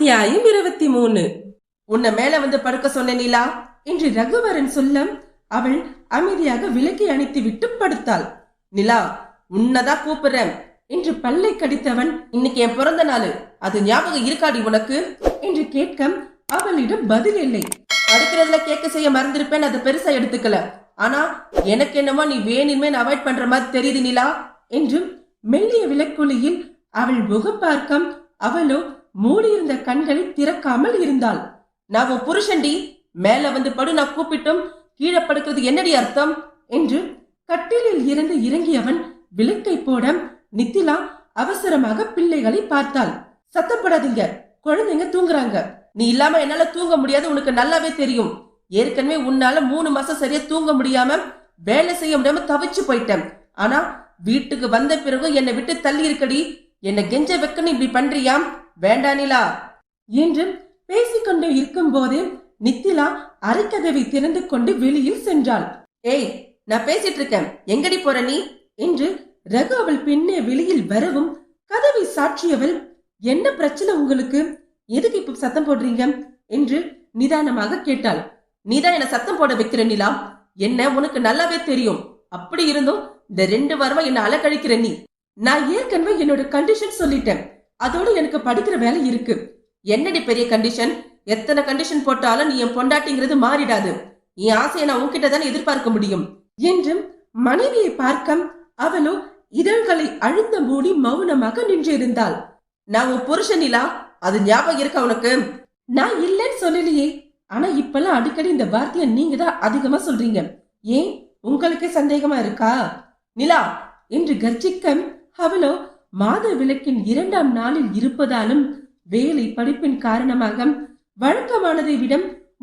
அத்தியாயம் இருபத்தி மூணு. உன்னை மேல வந்து படுக்க சொன்ன நீலா என்று ரகுவரன் சொல்ல அவள் அமைதியாக விலக்கி அணைத்து விட்டு படுத்தாள். நிலா உன்னதான் கூப்பிடுறேன் என்று பல்லை கடித்தவன் இன்னைக்கு என் பிறந்த நாள் அது ஞாபகம் இருக்காடி உனக்கு? என்று கேட்க அவளிடம் பதில் இல்லை. படுக்கிறதுல கேட்க செய்ய மறந்திருப்பேன் அதை பெருசா எடுத்துக்கல. ஆனா எனக்கு என்னமோ நீ வேணுமே அவாய்ட் பண்ற மாதிரி தெரியுது நிலா என்றும் மெல்லிய விளக்குலியில் அவள் முகப்பார்க்கம் அவளோ மூடியிருந்த கண்களை திறக்காமல் இருந்தாள். நான் உன் புருஷன்டி மேல வந்து படு நான் கூப்பிட்டும் கீழே படுக்கிறது என்னடி அர்த்தம்? என்று கட்டிலில் இருந்து இறங்கியவன் விளக்கை போட நித்திலா அவசரமாக பிள்ளைகளை பார்த்தாள். சத்தப்படாதீங்க குழந்தைங்க தூங்குறாங்க. நீ இல்லாம என்னால தூங்க முடியாது உனக்கு நல்லாவே தெரியும். ஏற்கனவே உன்னால மூணு மாசம் சரியா தூங்க முடியாம வேலை செய்ய முடியாம தவிச்சு போயிட்டேன். ஆனா வீட்டுக்கு வந்த பிறகு என்னை விட்டு தள்ளி இருக்கடி. என்னை கெஞ்ச வைக்கணும் இப்படி பண்றியாம்? வேண்டானிலா என்று பேசிக்கொண்டு இருக்கும் போதே நித்திலா அரைக்கதவை திறந்து கொண்டு வெளியில் சென்றாள். ஏய் நான் பேசிட்டு இருக்கேன் எங்கடி போற நீ? என்று ரகு அவள் பின்னே வெளியில் வரவும் கதவை சாற்றியவள் என்ன பிரச்சனை உங்களுக்கு? எதுக்கு இப்ப சத்தம் போடுறீங்க? என்று நிதானமாக கேட்டாள். நீதான் என்ன சத்தம் போட வைக்கிற நிலா. என்ன உனக்கு நல்லாவே தெரியும். அப்படி இருந்தும் இந்த ரெண்டு வாரமா என்ன அலக்கழிக்கிற நீ. நான் ஏற்கனவே என்னோட கண்டிஷன் சொல்லிட்டேன். அதோடு எனக்கு படிக்கிற வேலை இருக்கு. என்னடி பெரிய கண்டிஷன் எத்தனை கண்டிஷன் போட்டாலும் நீ என் பொண்டாட்டிங்கிறது மாறிடாது. என் ஆசையை நான் உன்கிட்ட தானே எதிர்பார்க்க முடியும். என்றும் மனைவியை பார்க்க அவளோ இதழ்களை அழுத்த மூடி மௌனமாக நின்றிருந்தாள். நான் உன் புருஷன் நிலா. அது ஞாபகம் இருக்க உனக்கு? நான் இல்லைன்னு சொல்லலையே. ஆனா இப்பெல்லாம் அடிக்கடி இந்த வார்த்தையை நீங்க தான் அதிகமா சொல்றீங்க. ஏன்? உங்களுக்கே சந்தேகமா இருக்கா? நிலா! என்று கர்ஜிக்க அவளோ மாத விளக்கின் இரண்டாம் நாளில் இருப்பதாலும் வேலை படிப்பின் காரணமாக வழக்கமானதை விட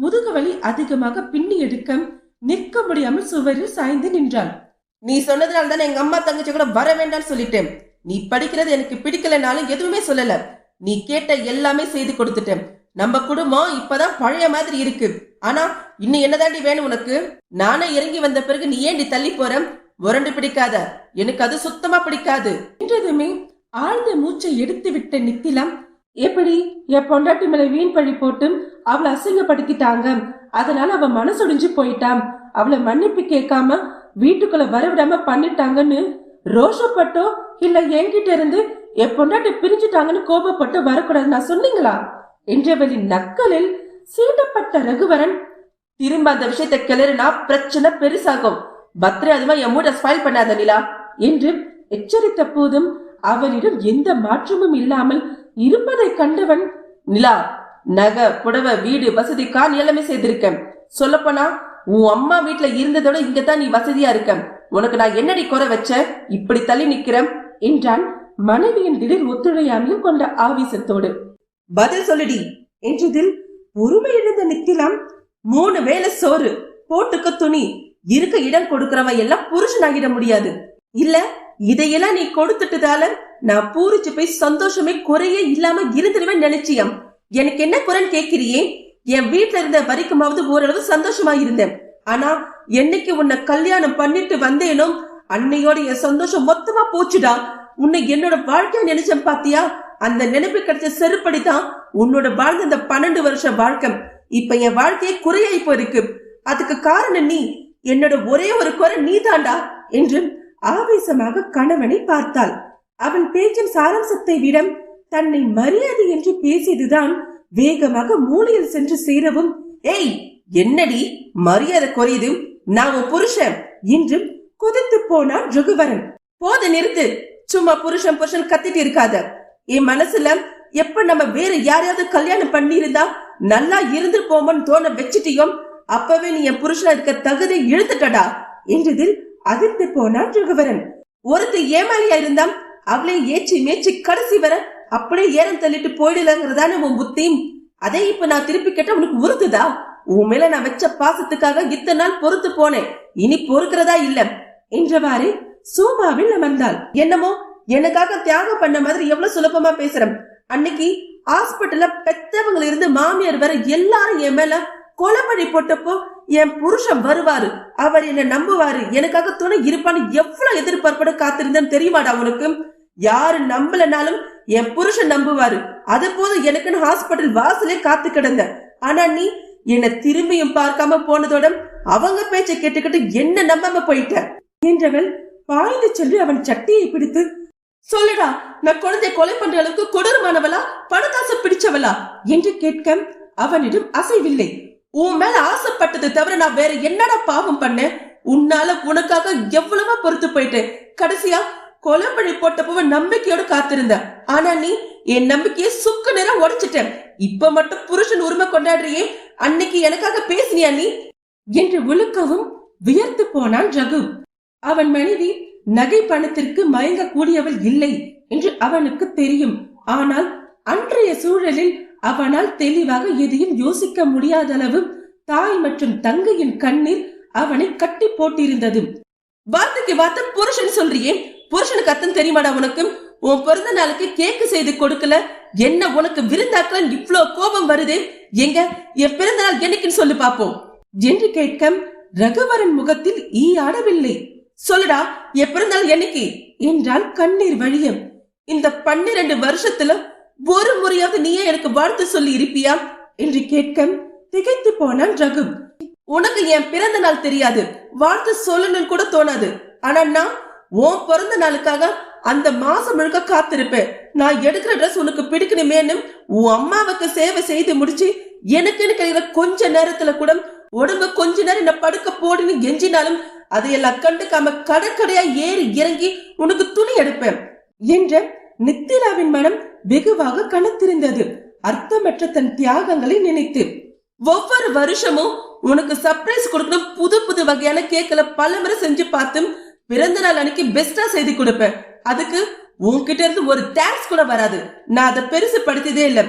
முதுகுவலி அதிகமாக பின்னி எடுக்க நிற்க முடியாமல் சுவரில் சாய்ந்து நின்றாள். நீ சொன்னதுனால தானே எங்க அம்மா தங்கச்சி கூட வர வேண்டாம்னு சொல்லிட்டேன். நீ படிக்கிறது எனக்கு பிடிக்கலனாலும் எதுவுமே சொல்லல. நீ கேட்ட எல்லாமே செய்து கொடுத்துட்டேன். நம்ம குடும்பம் இப்பதான் பழைய மாதிரி இருக்கு. ஆனா இன்னும் என்னதாண்டி வேணும் உனக்கு? நானே இறங்கி வந்த பிறகு நீ ஏண்டி தள்ளி போற? முரண்டு பிடிக்காத. எனக்கு அது சுத்தமா பிடிக்காது. என்றதுமே ஆழ்ந்த மூச்சை எடுத்து விட்ட நித்திலம் எப்படி? என் பொண்டாட்டி மேல வீண் பழி போட்டு அவளை அசிங்கப்படுத்திட்டாங்க. அதனால அவ மனசொடிஞ்சு போயிட்டான். அவளை மன்னிப்பு கேட்காம வீட்டுக்குள்ள வரவிடாம பண்ணிட்டாங்கன்னு ரோஷப்பட்டோ இல்ல என்கிட்ட இருந்து என் பொண்டாட்டி பிரிஞ்சுட்டாங்கன்னு கோபப்பட்டு வரக்கூடாது நான் சொன்னீங்களா? என்றவளின் நக்கலில் சீட்டப்பட்ட ரகுவரன் திரும்ப அந்த விஷயத்தை கிளறினா பிரச்சனை பெருசாகும். பத்ரே அதுமா என் ஸ்பாயில் பண்ணாத நிலா. என்று எச்சரித்த போதும் அவளிடம் எந்த மாற்றமும் இல்லாமல் இருப்பதை கண்டவன் நிலா நகை புடவை வீடு வசதி கார் எல்லாமே செய்திருக்கேன் சொல்லப்போனா உன் அம்மா வீட்டுல இருந்ததோட இங்கதான் நீ வசதியா இருக்க. உனக்கு நான் என்னடி குறை வச்ச? இப்படி தள்ளி நிக்கிறேன் என்றான் மனைவியின் திடீர் ஒத்துழையாமையும் கொண்ட ஆவேசத்தோடு. பதில் சொல்லுடி என்றதில் பொறுமை இழந்த நித்திலம் மூணு வேளை சோறு போட்டுக்க துணி இருக்க இடம் கொடுக்கறவன் எல்லாம் புருஷனாகிட முடியாது. இல்ல இதையெல்லாம் நீ கொடுத்துட்டதால நான் பூரிச்சு போய் சந்தோஷமே குறையே இல்லாம இருந்துருவேன் நினைச்சியம். எனக்கு என்ன குறைன்னு கேக்குறியே என் வீட்டுல இருந்த வரைக்குமாவது ஓரளவு சந்தோஷமா இருந்தேன் ஆனா என்னைக்கு உன்னை கல்யாணம் பண்ணிட்டு வந்தேனோ அன்னையோட என் சந்தோஷம் மொத்தமா போச்சுடா. உன்னை என்னோட வாழ்க்கைய நினைச்சேன் பாத்தியா? அந்த நினைப்பு கிடைச்ச செருப்படி தான் உன்னோட வாழ்ந்த இந்த பன்னெண்டு வருஷ வாழ்க்கை. இப்ப என் வாழ்க்கையே குறையாய் போயிருக்கு. அதுக்கு காரணம் நீ என்னோட ஒரே ஒரு குறை நீதாண்டா? என்று ஆவேசமாக கணவனை பார்த்தாள். அவன் பேச்சின் சாராம்சத்தை விட தன்னை மரியாதை என்று பேசியதுதான் வேகமாக மூலையில் சென்று சேரவும் ஏய் என்னடி? மரியாதை குறையுது. நான் உன் புருஷன். என்றும் குதித்து போனான் ரகுவரன். போது நிறுத்து. சும்மா புருஷன் புருஷன் கத்திட்டு இருக்காத. என் மனசுல எப்ப நம்ம வேற யாரையாவது கல்யாணம் பண்ணியிருந்தா நல்லா இருந்து போமன்னு தோண வச்சுட்டியும் அப்பவே நீ என் புருஷன் இருக்க தகுதி இழுத்துட்டடா என்றதில் அதிர்ந்து போனான் ரகுவரன் ஒருத்தி ஏமாலியா இருந்தாம் அவளை ஏச்சி மேய்ச்சி கடைசி வர அப்படியே ஏறம் தள்ளிட்டு போயிடலங்கிறதானே உன் புத்தியும் அதே இப்ப நான் திருப்பி கேட்ட உனக்கு உறுத்துதா? உன் மேல நான் வச்ச பாசத்துக்காக இத்தனை நாள் பொறுத்து போனேன் இனி பொறுக்கிறதா இல்ல என்றவாறு சோபாவில் அமர்ந்தாள். என்னமோ எனக்காக தியாகம் பண்ண மாதிரி எவ்வளவு சுலபமா பேசுறேன். அன்னைக்கு ஹாஸ்பிட்டல்ல பெத்தவங்க இருந்து மாமியார் வர எல்லாரும் என் மேல கொலைப்பழி போட்டப்போ என் புருஷன் வருவாரு. அவர் என்ன நம்புவாரு. எனக்காக துணை இருப்பான்னு எவ்வளவு எதிர்பார்ப்பட காத்திருந்தேன்னு தெரியுமாடா உனக்கு? யாரு நம்பலனாலும் என் புருஷன் நம்புவாரு. அது போது எனக்குன்னு ஹாஸ்பிட்டல் வாசலே காத்து கிடந்த. ஆனா நீ என்னை திரும்பியும் பார்க்காம போனதோட அவங்க பேச்சை கேட்டுக்கிட்டு என்ன நம்பாம போயிட்ட? என்றவள் பாய்ந்து சென்று அவன் சட்டியை பிடித்து சொல்லுடா நான் குழந்தை கொலை பண்ற அளவுக்கு கொடூரமானவளா? பணத்தாசை பிடிச்சவளா? என்று கேட்க அவனிடம் அசைவில்லை. உன் மேல ஆசைப்பட்டது தவிர நான் வேற என்னடா பாவம் பண்ணேன்? உன்னால உனக்காக எவ்வளவா பொறுத்து போயிட்டேன். கடைசியா கொலம்பழி போட்டப்போ நம்பிக்கையோட காத்திருந்த. ஆனா நீ என் நம்பிக்கையை சுக்கு நேரம் உடைச்சிட்டேன் இப்ப மட்டும் புருஷன் உரிமை கொண்டாடுறியே? அன்னைக்கு எனக்காக பேசினியா நீ? என்று உழுக்கவும் வியர்த்து போனான் ரகு. அவன் மனைவி நகை பணத்திற்கு மயங்க கூடியவள் இல்லை என்று அவனுக்கு தெரியும். ஆனால் அன்றைய சூழலில் அவனால் தெளிவாக எதையும் யோசிக்க முடியாத அளவு தாய் மற்றும் தங்கையின் கண்ணீர் அவனை கட்டி போட்டிருந்தது. வார்த்தைக்கு வார்த்தை புருஷன் சொல்றியே. புருஷனுக்கு அர்த்தம் தெரியுமாடா உனக்கு? உன் பிறந்த நாளுக்கு கேக்கு செய்து கொடுக்கல. என்ன உனக்கு விருந்தாக்கல இவ்ளோ கோபம் வருது? எங்க? என் பிறந்த நாள் என்னைக்குன்னு சொல்லு பாப்போம். என்று கேட்க ரகுவரன் முகத்தில் ஈ ஆடவில்லை. சொல்லுடா என் பிறந்தாள் என்னைக்கு? என்றால் கண்ணீர் வழியம். இந்த பன்னிரண்டு வருஷத்துல ஒரு முறையாவது நீயே எனக்கு வாழ்த்து சொல்லி இருப்பியா? என்று கேட்க திகைத்து போனான் ரகு. உனக்கு என் பிறந்த நாள் தெரியாது. வாழ்த்து சொல்லணும்னு கூட தோணாது. ஆனா நான் உன் பிறந்த நாளுக்காக அந்த மாசம் முழுக்க காத்திருப்பேன். நான் எடுக்கிற ட்ரெஸ் உனக்கு பிடிக்கணுமேன்னு உன் அம்மாவுக்கு சேவை செய்து முடிச்சு எனக்குன்னு கிடைக்கிற கொஞ்ச நேரத்துல கூட உடம்பு கொஞ்ச நேரம் என்ன படுக்க போடுன்னு எஞ்சினாலும் அதையெல்லாம் கண்டுக்காம கடற்கடையா ஏறி இறங்கி உனக்கு துணி எடுப்பேன். என்ற நித்திராவின் மனம் வெகுவாக கனத்திருந்தது. அர்த்தமற்ற தன் தியாகங்களை நினைத்து ஒவ்வொரு வருஷமும் உனக்கு சர்ப்ரைஸ் கொடுக்கணும். புது புது வகையான கேக்களை பல முறை செஞ்சு பார்த்தும் பிறந்த நாள் அன்னைக்கு பெஸ்டா செய்து கொடுப்பேன். அதுக்கு உன்கிட்ட இருந்து ஒரு தேங்க்ஸ் கூட வராது. நான் அதை பெருசு படுத்ததே இல்ல.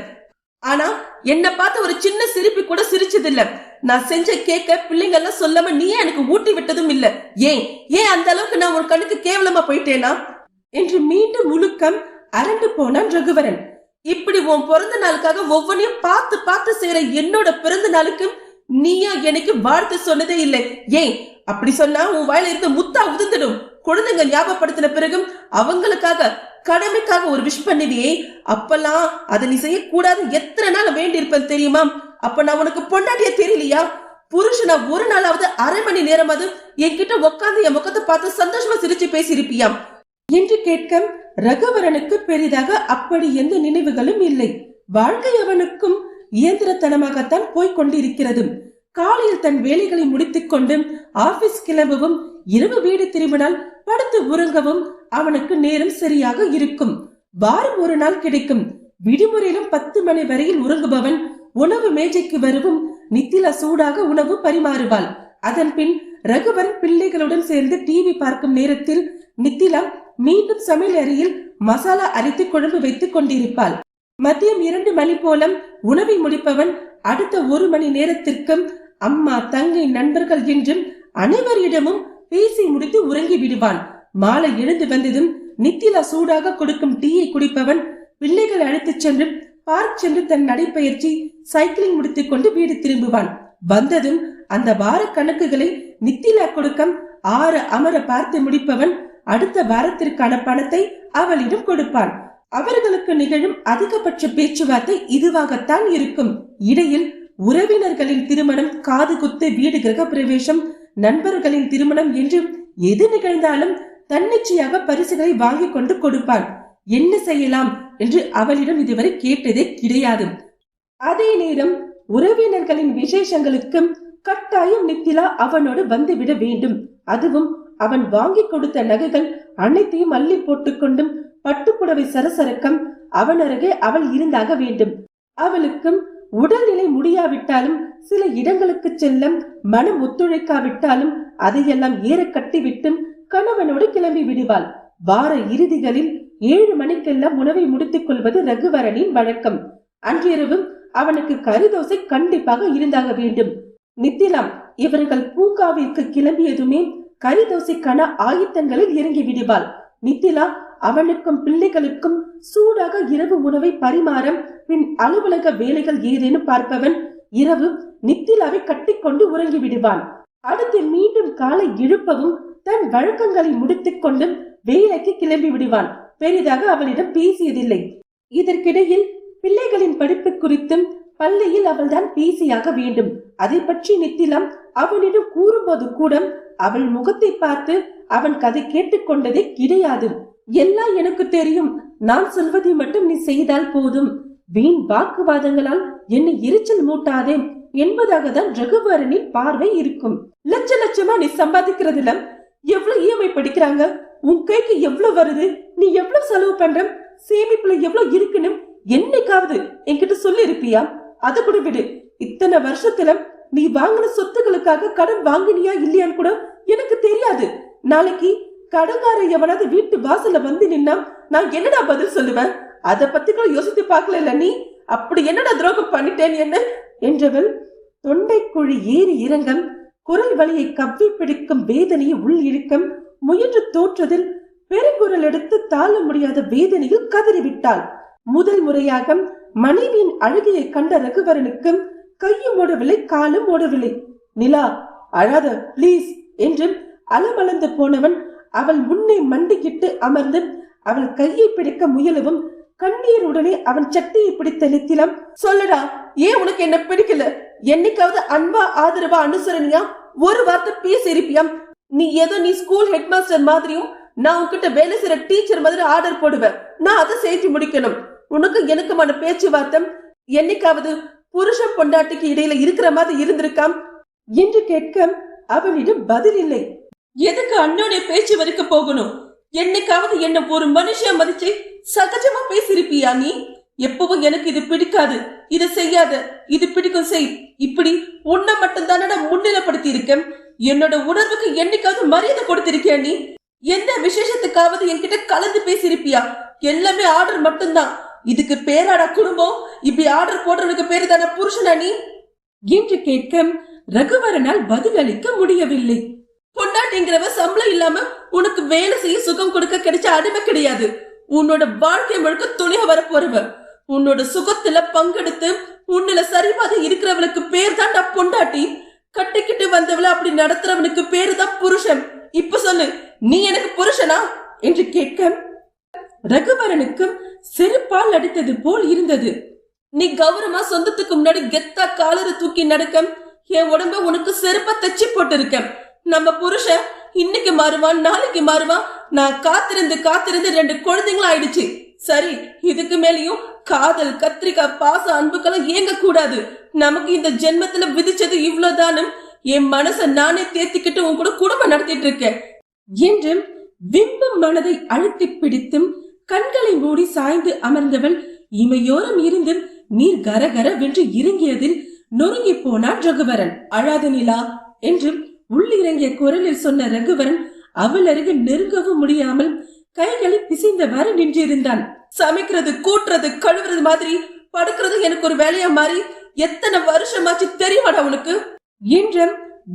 ஆனா என்ன பார்த்து ஒரு சின்ன சிரிப்பு கூட சிரிச்சது இல்ல. நான் செஞ்ச கேக்க பிள்ளைங்க எல்லாம் சொல்லாம நீயே எனக்கு ஊட்டி விட்டதும் இல்ல. ஏன்? ஏன் அந்த அளவுக்கு நான் உன் கண்ணுக்கு கேவலமா போயிட்டேனா? என்று மீண்டும் முழுக்கம் அரண்டு போனான் ரகுவரன். இப்படி உன் பிறந்த நாளுக்காக ஒவ்வொன்றையும் பார்த்து பார்த்து செய்யற என்னோட பிறந்த நாளுக்கு நீயா எனக்கு வாழ்த்து சொன்னதே இல்லை. ஏன் அப்படி சொன்னா உன் வாயில இருந்து முத்தா உதிர்ந்துடும். குழந்தைங்க ஞாபகப்படுத்தின பிறகும் அவங்களுக்காக கடமைக்காக ஒரு விஷ் பண்ணிவியே அப்பெல்லாம் அதை நீ செய்யக்கூடாது. எத்தனை நாள் வேண்டி இருப்பேன் தெரியுமா? அப்ப நான் உனக்கு பொண்டாட்டிய தெரியலையா? புருஷனா ஒரு நாளாவது அரை மணி நேரமாவது என்கிட்ட உட்காந்து என் முகத்தை பார்த்து சந்தோஷமா சிரிச்சு பேசியிருப்பியாம். என்று கேட்க ரகுவரனுக்கு பெரிதாக அப்படி எந்த நினைவுகளும் இல்லை. வாழ்க்கை அவனுக்கும் இயந்திரத்தனமாகத்தான் போய்க் கொண்டிருக்கிறது. காலையில் தன் வேலைகளை முடித்துக் கொண்டு ஆபீஸ் கிளம்பவும் இரவு வீடு திரும்பினால் படுத்து உறங்கவும் அவனுக்கு நேரம் சரியாக இருக்கும். வாரம் ஒரு நாள் கிடைக்கும். விடுமுறையிலும் பத்து மணி வரையில் உறங்குபவன் உணவு மேஜைக்கு வரவும் நித்திலா சூடாக உணவு பரிமாறுவாள். அதன் பின் ரகுவரன் பிள்ளைகளுடன் சேர்ந்து டிவி பார்க்கும் நேரத்தில் நித்திலா மீண்டும் சமையல் அறையில் மசாலா அரைத்து குழம்பு வைத்துக் கொண்டிருப்பாள். மதியம் இரண்டு மணி போலம் உணவை முடிப்பவன் அடுத்த ஒரு மணி நேரத்திற்கும் அம்மா தங்கை நண்பர்கள் என்றும் அனைவரிடமும் பேசி முடித்து உறங்கி விடுவான் மாலை எழுந்து வந்ததும் நித்திலா சூடாக கொடுக்கும் டீயை குடிப்பவன் பிள்ளைகள் அழைத்துச் சென்று பார்க் சென்று தன் நடைப்பயிற்சி சைக்கிளிங் முடித்துக் கொண்டு வீடு திரும்புவான். வந்ததும் அந்த வார கணக்குகளை நித்திலா கொடுக்கம் ஆறு அமர பார்த்து முடிப்பவன் அடுத்த வாரத்திற்கான பணத்தை அவளிடம் கொடுப்பான் அவர்களுக்கு நிகழும் அதிகபட்ச பேச்சுவார்த்தை இதுவாகத்தான் இருக்கும். இடையில் உறவினர்களின் திருமணம் காது குத்து வீடு கிரக பிரவேசம் நண்பர்களின் திருமணம் என்று எது நிகழ்ந்தாலும் தன்னிச்சையாக பரிசுகளை வாங்கி கொண்டு கொடுப்பான் என்ன செய்யலாம்? என்று அவளிடம் இதுவரை கேட்டதே கிடையாது. அதே நேரம் உறவினர்களின் விசேஷங்களுக்கும் கட்டாயம் நித்திலா அவனோடு வந்துவிட வேண்டும். அதுவும் அவன் வாங்கி கொடுத்த நகைகள் அனைத்தையும் அள்ளி போட்டுக்கொண்டும் பட்டுப்புடவை சரசரக்கம் அவன் அருகே அவள் இருந்தாக வேண்டும். அவளுக்கும் உடல்நிலை முடியாவிட்டாலும் சில இடங்களுக்கு செல்ல மனம் ஒத்துழைக்காவிட்டாலும் அதையெல்லாம் ஏற கட்டிவிட்டும் கணவனோடு கிளம்பி விடுவாள். வார இறுதிகளில் ஏழு மணிக்கெல்லாம் உணவை முடித்துக் கொள்வது ரகுவரனின் வழக்கம். அன்றிரவும் அவனுக்கு கரிதோசை கண்டிப்பாக இருந்தாக வேண்டும். நித்திலாம் இவர்கள் பூங்காவிற்கு கிளம்பியதுமே கரிதோசைக்கான ஆயத்தங்களில் இறங்கி விடுவாள். நித்திலா அவனுக்கும் பிள்ளைகளுக்கும் சூடாக இரவு உணவை பரிமாற பின் அலுவலக வேலைகள் ஏதேனும் பார்ப்பவன் இரவு நித்திலாவை கட்டிக்கொண்டு உறங்கி விடுவான். அடுத்து மீண்டும் காலை இழுப்பவும் தன் வழக்கங்களை முடித்துக்கொண்டு வேலைக்கு கிளம்பி விடுவான். பெரிதாக அவளிடம் பேசியதில்லை. இதற்கிடையில் பிள்ளைகளின் படிப்பு குறித்தும் பள்ளியில் அவள்தான் பேசியாக வேண்டும். அதை பற்றி நித்திலம் அவனிடம் கூறும்போது கூட அவள் முகத்தை பார்த்து அவன் கதை கேட்டுக்கொண்டதே கிடையாது. எல்லாம் எனக்கு தெரியும். நான் சொல்வதை மட்டும் நீ செய்தால் போதும். வீண் வாக்குவாதங்களால் என்னை எரிச்சல் மூட்டாதே என்பதாக தான் ரகுவரனின் பார்வை இருக்கும். லட்ச லட்சமா நீ சம்பாதிக்கிறதுல எவ்வளவு இஎம்ஐ படிக்கிறாங்க? உன் கைக்கு எவ்வளவு வருது? நீ எவ்வளவு செலவு பண்ற? சேமிப்புல எவ்வளவு இருக்குன்னு என்னைக்காவது என்கிட்ட சொல்லி இருப்பியா அதை கூட விடு. இத்தனை வருஷத்துல நீ வாங்கின சொத்துக்களுக்காக கடன் வாங்கினியா இல்லையான்னு கூட எனக்கு தெரியாது. நாளைக்கு கடங்கார எவனாவது வீட்டு வாசல்ல வந்து நின்னா நான் என்னடா பதில் சொல்லுவேன்? அத பத்தி கூட யோசித்து பார்க்கல நீ? அப்படி என்னடா துரோகம் பண்ணிட்டேன் என்ன? என்றவள் தொண்டைக்குழி ஏறி இறங்கம் குரல் வழியை கவ்வி பிடிக்கும் வேதனையை உள் இழுக்கம் முயன்று தோற்றதில் பெருங்குரல் எடுத்து தாழ முடியாத வேதனையில் கதறிவிட்டாள். முதல் முறையாக மனைவியின் அழுகையை கண்ட ரகுவரனுக்கும் கையும் ஓடவில்லை காலும் ஓடவில்லை. நிலா அழாத ப்ளீஸ் என்று அலமளந்து போனவன் அவள் முன்னே மண்டிக்கிட்டு அமர்ந்து அவள் கையை பிடிக்க முயலவும் கண்ணீருடனே அவன் சட்டியை பிடித்த நித்திலம் சொல்லடா ஏன் உனக்கு என்ன பிடிக்கல? என்னைக்காவது அன்பா ஆதரவா அனுசரணியா? ஒரு வார்த்தை பேசியிருப்பியாம் நீ ஏதோ நீ ஸ்கூல் ஹெட் மாஸ்டர் மாதிரியும் நான் உன்கிட்ட வேலை செய்யற டீச்சர் மாதிரி ஆர்டர் போடுவேன் நான் அதை செஞ்சு முடிக்கணும். உனக்கு எனக்குமான பேச்சுவார்த்தை? என்னைக்காவது புருஷன் பொண்டாட்டிக்கு இடையில இருக்கிற மாதிரி இருந்திருக்காம் என்று கேட்க அவனிடம் பதில் இல்லை. எதுக்கு அண்ணனுடைய பேச்சு வரைக்கும் போகணும்? என்னைக்காவது என்ன ஒரு மனுஷன் மதிச்சு சகஜமா பேசியிருப்பியா நீ? எப்பவும் எனக்கு இது பிடிக்காது. இது செய்யாத. இது பிடிக்கும் செய். இப்படி உன்னை மட்டும் தானடா முன்னிலைப்படுத்தி இருக்கேன் என்னோட உணர்வுக்கு என்னைக்காவது மரியாதை கொடுத்திருக்கியா நீ? எந்த விசேஷத்துக்காவது என்கிட்ட கலந்து பேசியிருப்பியா? எல்லாமே ஆர்டர் மட்டும்தான். இதுக்கு பேராடா குடும்பம் இப்படி ஆர்டர் போடுறதுக்கு பேரு தானே புருஷனா நீ? என்று கேட்க ரகுவரனால் பதிலளிக்க முடியவில்லை. பொண்டாட்டிங்கிறவ சம்பளம் இல்லாம உனக்கு வேலை செய்ய சுகம் கொடுக்க கிடைச்ச அடிமை கிடையாது. உன்னோட வாழ்க்கை முழுக்க துணிய வர போறவ உன்னோட சுகத்துல பங்கெடுத்து உன்னில சரிபாத இருக்கிறவளுக்கு பேர் தான்டா பொண்டாட்டி. கட்டிக்கிட்டு வந்தவள அப்படி நடத்துறவனுக்கு பேரு தான் புருஷன். இப்ப சொல்லு நீ எனக்கு புருஷனா? என்று கேட்க ரகுவரனுக்கு செருப்பால் அடித்தது போல் இருந்தது. நீ கௌரவமா சொந்தத்துக்கு முன்னாடி கெத்தா காலரை தூக்கி நடக்க என் உடம்ப உனக்கு செருப்பா தச்சு போட்டிருக்கேன். நம்ம புருஷன் இன்னைக்கு மாறுவான் நாளைக்கு மாறுவான். நான் காத்திருந்து காத்திருந்து ரெண்டு குழந்தைங்களும் ஆயிடுச்சு சரி இதுக்கு மேலயும் காதல் கத்திரிக்காய் பாச அன்புக்கெல்லாம் ஏங்க கூடாது நமக்கு இந்த ஜென்மத்துல விதிச்சது இவ்வளவுதானு என் மனச நானே தேத்திக்கிட்டு உன் கூட குடும்பம் நடத்திட்டு இருக்கேன். என்று விம்பும் மனதை அழுத்தி பிடித்தும் கண்களை மூடி சாய்ந்து அமர்ந்தவள் இமையோரம் இருந்து நீர் கரகர வென்று இறங்கியதில் நொறுங்கி போனான் ரகுவரன். அழாத நிலா என்று உள்ளிறங்கிய குரலில் சொன்ன ரகுவரன் அவள் அருகே நெருங்கவும் முடியாமல் கைகளை பிசைந்தவாறு நின்றிருந்தான். சமைக்கிறது கூட்டுறது கழுவுறது மாதிரி படுக்கிறது எனக்கு ஒரு வேலையா மாறி எத்தனை வருஷமாச்சு தெரியுமாடா உனக்கு? என்ற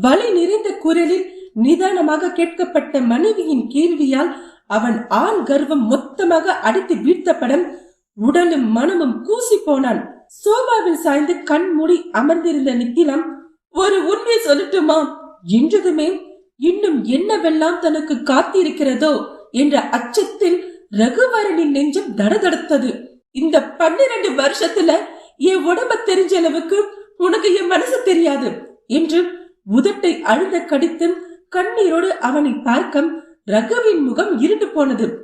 வலி நிறைந்த குரலில் நிதானமாக கேட்கப்பட்ட மனைவியின் கேள்வியால் அவன் ஆண் கர்வம் மொத்தமாக அடித்து வீழ்த்தப்படம் உடலும் மனமும் கூசி போனான் சோபாவில் சாய்ந்து கண் மூடி அமர்ந்திருந்த நித்திலம் ஒரு உண்மை சொல்லட்டுமா? என்றதுமே இன்னும் என்னவெல்லாம் தனக்கு காத்திருக்கிறதோ? என்ற அச்சத்தில் ரகுவரனின் நெஞ்சம் தடதடுத்தது. இந்த பன்னிரண்டு வருஷத்துல என் உடம்ப தெரிஞ்ச அளவுக்கு உனக்கு என் மனசு தெரியாது என்று உதட்டை அழுத கடித்து கண்ணீரோடு அவனை பார்க்க ரகுவின் முகம் இருண்டு போனது.